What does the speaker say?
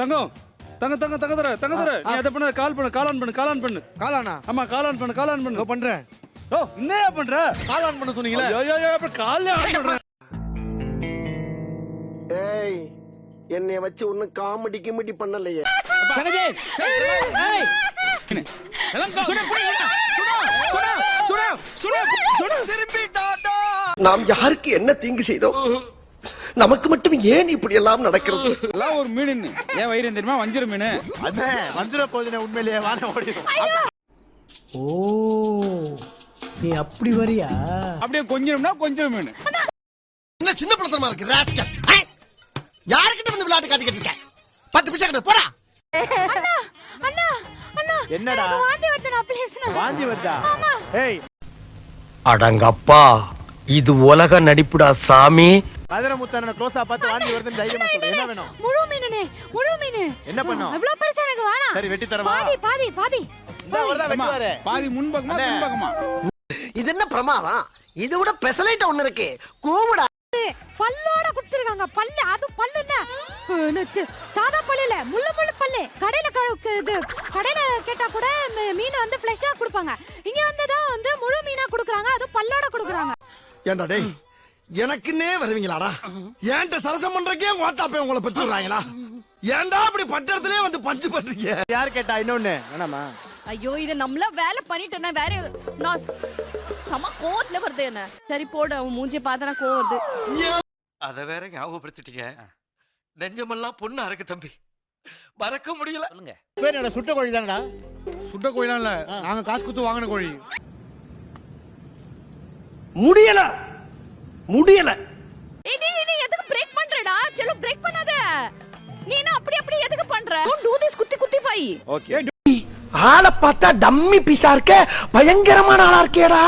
தங்கம். தங்க தங்க தங்க தர தங்க தர நீ அதை பண்ண கால் பண்ணு கால் ஆன் பண்ணு கால் ஆன் பண்ணு. காலானா? ஆமா கால் ஆன் பண்ணு கால் ஆன் பண்ணு. பண்றேன் ஓ என்னையா பண்ற? கால் ஆன் பண்ண சொன்னீங்களே. ஐயோ ஐயோ அப்புறம் கால்ல ஆன் பண்றேன் ஏய் என்னைய வச்சு ஒன்னும் காமெடி கிமெடி பண்ணலையே. நாம் யாருக்கு என்ன தீங்கு செய்தோம்? நமக்கு மட்டும் ஏன் இப்படி எல்லாம் நடக்கிறது? எல்லாம் ஒரு மீன். ஏன் வயிறு தெரியுமா? வஞ்சிர மீன். அண்ணே வந்துட போகுதுண்ணே உண்மையிலேயே வான ஓடிடும். ஓ நீ அப்படி வரியா? அப்படியே கொஞ்சம்னா கொஞ்சம் மீன். என்ன சின்ன பிள்ளைத்தனமா இருக்கு ராஸ்கல் யாருக்கிட்ட வந்து விளையாட்டு காட்டிக்கிட்டு இருக்க? பத்து பைசா கிட்ட போடா. அண்ணா அண்ணா என்னடா? வாந்தி வருது நான் பேசணும் வாந்தி வருதா? ஏய். அடங்கப்பா இது உலக நடிப்புடா சாமி. மதுரை முத்தன க்ளோஸா பார்த்து வாந்தி வருதுன்னு தைரியமா சொல்றேன் என்ன வேணும்? முழு மீனுனே முழு மீனு. என்ன பண்ணோம்? அவ்வளவு பெருசா எனக்கு வேணாம். சரி வெட்டி தரவா பாதி பாதி பாதி. பாதி. முன்பக்கமா. பின்பக்கமா? இது என்ன பிரமாதம்? இது விட பெசலைட் ஒண்ணு இருக்கு. கூவுடா பல்லோட கொடுத்துருக்காங்க பல்லு. அது பல்லு என்ன? சாதா பல்லு இல்ல முள்ளு முள்ளு பல்லு. கடையில இது கடையில கேட்டா கூட மீனை வந்து ஃப்ரெஷ்ஷா கொடுப்பாங்க. இங்க வந்ததான் வந்து முழு மீனா கொடுக்குறாங்க அது பல்லோட கொடுக்குறாங்க. ஏண்டா டேய் எனக்குன்னே வருவீங்களாடா? ஏன்ட்ட சரசம் பண்றக்கே ஓட்டாப்பே உங்களை பெற்றுறாங்களா ஏன்டா அப்படி பட்டத்திலே வந்து பஞ்சு பண்றீங்க? யார் கேட்டா இன்னொன்னு? வேணாமா? ஐயோ இது நம்மள வேலை பண்ணிட்டேன்னா வேற நான் செம கோவத்துல வருது என்ன. சரி போடு அவன் மூஞ்சிய பார்த்தா கோவம் வருது. அத வேற ஞாபகப்படுத்திட்டீங்க. நெஞ்சமெல்லாம் பொண்ணா இருக்கு தம்பி. மறக்க முடியல. பேர் என்ன சுட்ட கோழி தானடா? சுட்ட கோயிலாம் இல்ல. நாங்க காசு குத்து வாங்கின கோழி. முடியல! முடியல. எதுக்கு பிரேக் பண்றடா? செல்லு பிரேக் பண்ணாத. நீ என்ன அப்படி அப்படி எதுக்கு பண்ற? டு திஸ் குத்தி குத்தி ஃபை ஓகே ஆளை பார்த்தா டம்மி பீஸா இருக்க பயங்கரமான ஆளா இருக்கேடா